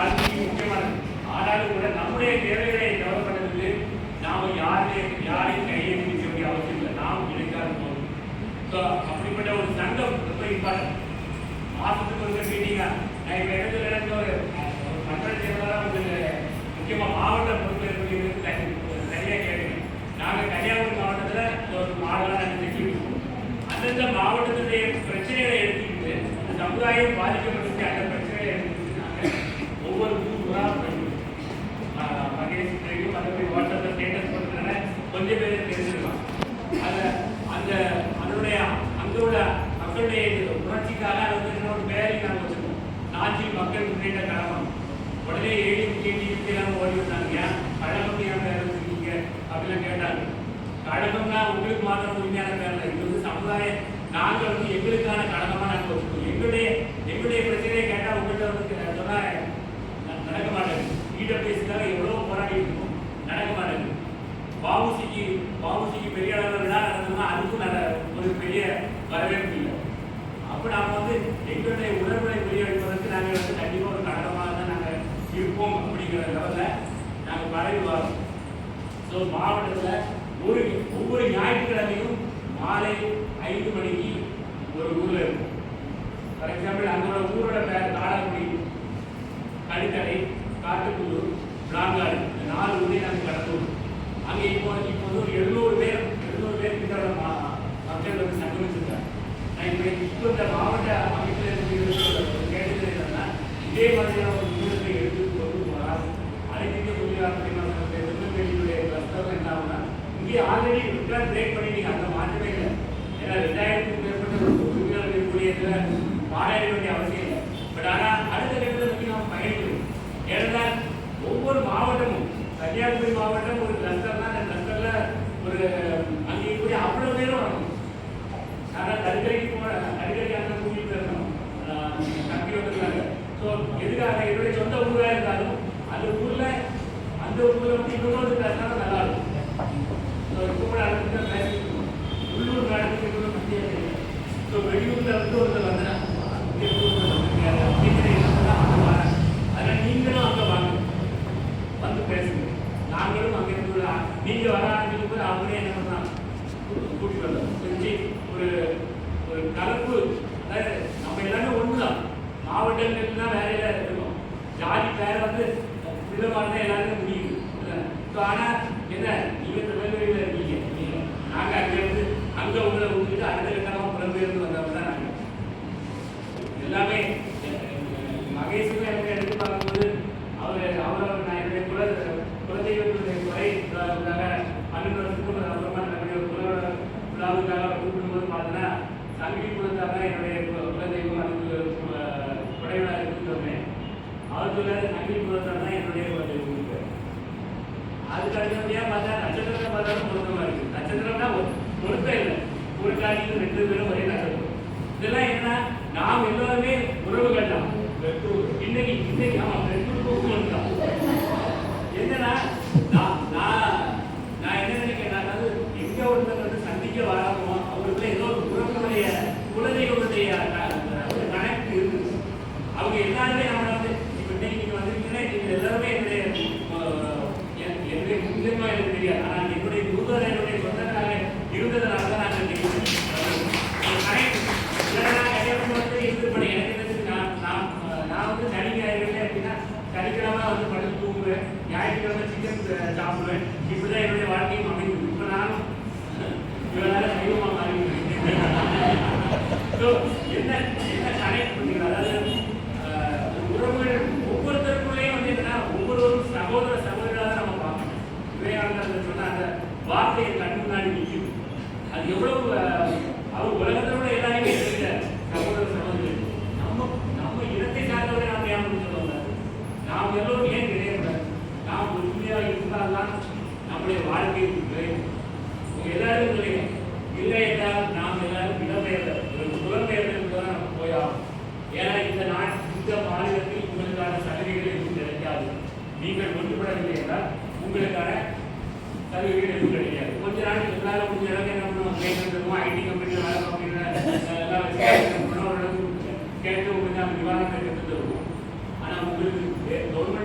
வாழ்க்கைக்கு முக்கியமானது. ஆனாலும் கூட நம்முடைய தேவைகளை டெவலப் பண்ணுறதுக்கு நாம யாரையும் யாரையும் கையை பிடிக்க வேண்டிய அவசியம் இல்லை. நாம் இணைக்காத போதும் ஸோ அப்படிப்பட்ட ஒரு சங்கம் ரொம்ப இம்பார்ட்டன்ட் மாதத்துக்கு ஒரு மீட்டிங்கா நான் இப்போ இடத்துல நடந்த ஒரு மன்ற செயலாளராக வந்து முக்கியமாக மாவட்ட பொறுப்பேற்பு சரியாக கேட்குறேன் நாங்கள் கன்னியாகுமரி மாவட்டத்தில் ஒரு மாடலாக நாங்கள் செஞ்சுருக்கோம் அந்தந்த மாவட்டத்துடைய பிரச்சனைகளை எடுத்துக்கிட்டு அந்த சமுதாயம் பாதிக்கப்பட்ட அந்த பிரச்சனைகளை எடுத்துக்கிட்டு நாங்கள் ஒவ்வொரு ஊர் ஊராக போயிருக்கோம் மகேஷ் தெரியும் மற்றபடி வாட்ஸ்அப்பில் ஸ்டேட்டஸ் பண்ணுறதுனால கொஞ்சம் பேர் தெரிஞ்சிருக்கலாம் அந்த அந்த அதனுடைய அங்கோட மக்களுடைய இது உணர்ச்சிக்காக அது வந்து இன்னொரு பேரை நாங்கள் வச்சிருக்கோம் நாச்சி நீண்ட காலம் உடனே ஏழு கேட்டி இருக்கிறாங்க ஓடி வந்தாங்க ஏன் கழகம் ஏன் பேர் வச்சிருக்கீங்க அப்படிலாம் கேட்டாங்க. கழகம்னா உங்களுக்கு மாத்திரம் உரிமையான பேர் இது வந்து சமுதாய நாங்கள் வந்து எங்களுக்கான கழகமா நாங்கள் வச்சுக்கோம். எங்களுடைய எங்களுடைய பிரச்சனையை கேட்டால் உங்கள்கிட்ட வந்து சொன்னால் நடக்க மாட்டேங்குது இடபிள்யூஎஸ்க்காக எவ்வளோ போராடி இருக்கோம். நடக்க மாட்டேங்குது பாபுசிக்கு பாபுசிக்கு பெரிய அளவில் விழா நடந்ததுன்னா அதுக்கும் நல்ல ஒரு பெரிய வரவேற்பு இல்லை. அப்போ நாம் வந்து எங்களுடைய உணர்வுகளை வெளியெடுப்பதற்கு நாங்கள் வந்து கண்டிப்பாக ஒரு கடனமாக தான் நாங்கள் இருப்போம் அப்படிங்கிற லெவலில் நாங்கள் பழகி வரோம். ஸோ மாவட்டத்தில் ஒரு ஒவ்வொரு ஞாயிற்றுக்கிழமையும் மாலை ஐந்து மணிக்கு ஒரு ஊரில் இருக்கும் ஃபார் எக்ஸாம்பிள் அங்கோட ஊரோட பேர் காடாக்குடி கடித்தடை காட்டுக்குழு பிளாங்காடு இந்த நாலு ஊரே நாங்கள் கடந்து அங்கே இப்போ இப்போ வந்து ஒரு எழுநூறு பேர் எழுநூறு பேர் கிட்ட உள்ள மா- மக்கள் வந்து சங்கமிச்சிருக்காங்க நான் இப்போ இப்போ இந்த மாவட்ட அமைப்பில் இருக்கிற கேட்டது என்னன்னா இதே மாதிரியான ஒரு நிறுவனத்தை எடுத்து போனால் அனைத்து தொழிலாளர்கள் திருநெல்வேலியுடைய கிளஸ்டர் என்ன ஆகும்னா இங்கே ஆல்ரெடி ரிட்டர்ன் பிரேக் பண்ணிட்டீங்க அந்த மாற்றமே இல்லை. ஏன்னா ரெண்டாயிரத்துக்கு மேற்பட்ட உறுப்பினர்கள் இருக்கக்கூடிய இதில் பாராய வேண்டிய அவசியம் இல்லை. பட் ஆனால் அடுத்த கட்டத்தை நோக்கி நாம் பயணிக்கணும். ஏன்னா ஒவ்வொரு மாவட்டமும் கன்னியாகுமரி மாவட்டம் ஒரு கிளஸ்டர்னா அந்த கிளஸ்டரில் ஒரு அங்கே இருக்கக்கூடிய அவ்வளோ பேரும் வரணும். ஆனால் தடுக்கலைக்கு இருக்காங்க என்னுடைய சொந்த ஊராக இருந்தாலும் அந்த ஊரில் அந்த ஊரில் வந்து இன்னொரு பேசினா நல்லா இருக்கும். இப்போ கூட அடுத்து தான் உள்ளூர் நடந்துட்டு இருக்கிற பற்றியே தெரியல ஸோ வெளியூரில் வந்து ஒருத்தர் வந்தா இங்கே அப்படிங்கிற எண்ணத்துல அதனால் நீங்களும் அங்கே வாங்க. வந்து பேசுங்க. நாங்களும் அங்கே இருந்து வர ஆரம்பிக்கும் போது அவங்களே என்ன பண்ணலாம் கூட்டிகிட்டு வரலாம் செஞ்சு ஒரு ஒரு கலப்பு அதாவது நம்ம எல்லாமே ஒன்று தான் மாவட்டங்கள்லாம் எல்லாம் ஜாதி பேர் வந்து விதமாக தான் எல்லாருமே முடியுது ஸோ ஆனா என்ன? நீங்க திருநெல்வேலியில் இருக்கீங்க. நீங்க நாங்க அங்க இருந்து உங்களை விட்டுட்டு அடுத்த கட்டமாக புலம்பெயர்ந்து வந்தவங்க தான் நாங்கள் எல்லாமே அஹ், மகேஷுமே எனக்கு எடுத்து பார்க்கும்போது அவர் அவர் நான் என்னுடைய குல குலதெய்வத்துடைய குறை விழாவுக்காக பன்னெண்டு வருஷத்துக்கு அப்புறமா நம்முடைய குல விழாவுக்காக கூப்பிடும்போது பார்த்தீங்கன்னா சங்கி குலத்தாக என்னுடைய குலதெய்வம் அதுக்கு அஹ், இருக்குன்னு சொன்னேன். சொல்ல சங்கிலி குலத்தாக தான் என்னுடைய இருக்கு அதுக்கு அடுத்தபடியாக பார்த்தா நட்சத்திரத்தை பார்த்தாலும் பொருத்தமா இருக்கு. நட்சத்திரம்னா பொருத்தம் இல்லை. ஒரு காரியம் ரெண்டு பேரும் ஒரே நட்சத்திரம். இதெல்லாம் என்ன நாம் எல்லாருமே உறவுகள் தான். இன்னைக்கு இன்னைக்கு ஆமா பெற்றோருக்கும் தான் என்னன்னா நான் நான் நான் என்ன நினைக்கிறேன் அதாவது எங்க ஒருத்தர் வந்து சந்திக்க வராமோ அவங்களுக்கு ஏதோ ஒரு உறவுடைய குலதெய்வத்துடைய ஒரு கனெக்ட் இருக்குது அவங்க எல்லாருமே நம்மளை வந்து இப்போ இன்னைக்கு நீங்க வந்திருக்கீங்கன்னா நீங்க எல்லாருமே என்னுடைய அஹ், என்- என்னுடைய முக்கியமா எனக்கு தெரியாது ஆனால் என்னுடைய குருதர் என்னுடைய சொந்தங்களாக இருந்ததுனால தான் நான் தெரியும் கனெக்ட் இல்லைன்னா நான் கல்யாணம் வந்து இருந்திருப்பேன் எனக்கு தெரிஞ்சு நான் நான் அஹ், நான் வந்து சனிக்கிழமை அப்படின்னா சனிக்கிழமை வந்து படுத்து தூங்குவேன் ஞாயிற்றுக்கிழமை சிக்கன் சாப்பிடுவேன். இப்படிதான் என்னுடைய வாழ்க்கையும் அமைந்தது. இப்போ நானும் இவரால சைவமாக மாறி ஸோ என்ன என்ன கனெக்ட் பண்ணிக்கிறோம் அதாவது உறவுகள் ஒவ்வொருத்தருக்குள்ளேயும் வந்து என்னன்னா ஒவ்வொருவரும் சகோதர சகோதரராக நம்ம பார்க்கணும். விவேகானந்தர் சொன்ன அந்த வார்த்தையை கண் முன்னாடி நிற்கும் அது எவ்வளவு ஆஹ், அவர் உலகத்தை விட எல்லாருமே இருக்கிற சகோதர சகோதரி நம்ம நம்ம இனத்தை சார்ந்தவரை நாம் ஏன் அப்படி சொல்லுவாங்க நாம் எல்லோரும் ஏன் கிடையாது நாம் உண்மையாக இருந்தால்தான் நம்முடைய வாழ்க்கை எல்லாரும் இல்லைங்க இல்லை என்றால் நாம் எல்லாரும் இடம்பெயர்ந்த ஒரு புலம்பெயர்ந்து தான் நம்ம போயாகும் ஏன்னா இந்த நாட் இந்த மாநிலத்தில் உங்களுக்கான சலுகைகள் எதுவும் கிடைக்காது. நீங்கள் ஒன்றுபடவில்லை என்றால் உங்களுக்கான சலுகைகள் எதுவும் கிடைக்காது. கொஞ்ச நாள் எல்லாரும் முடிஞ்ச அளவுக்கு என்ன பண்ணுவோம்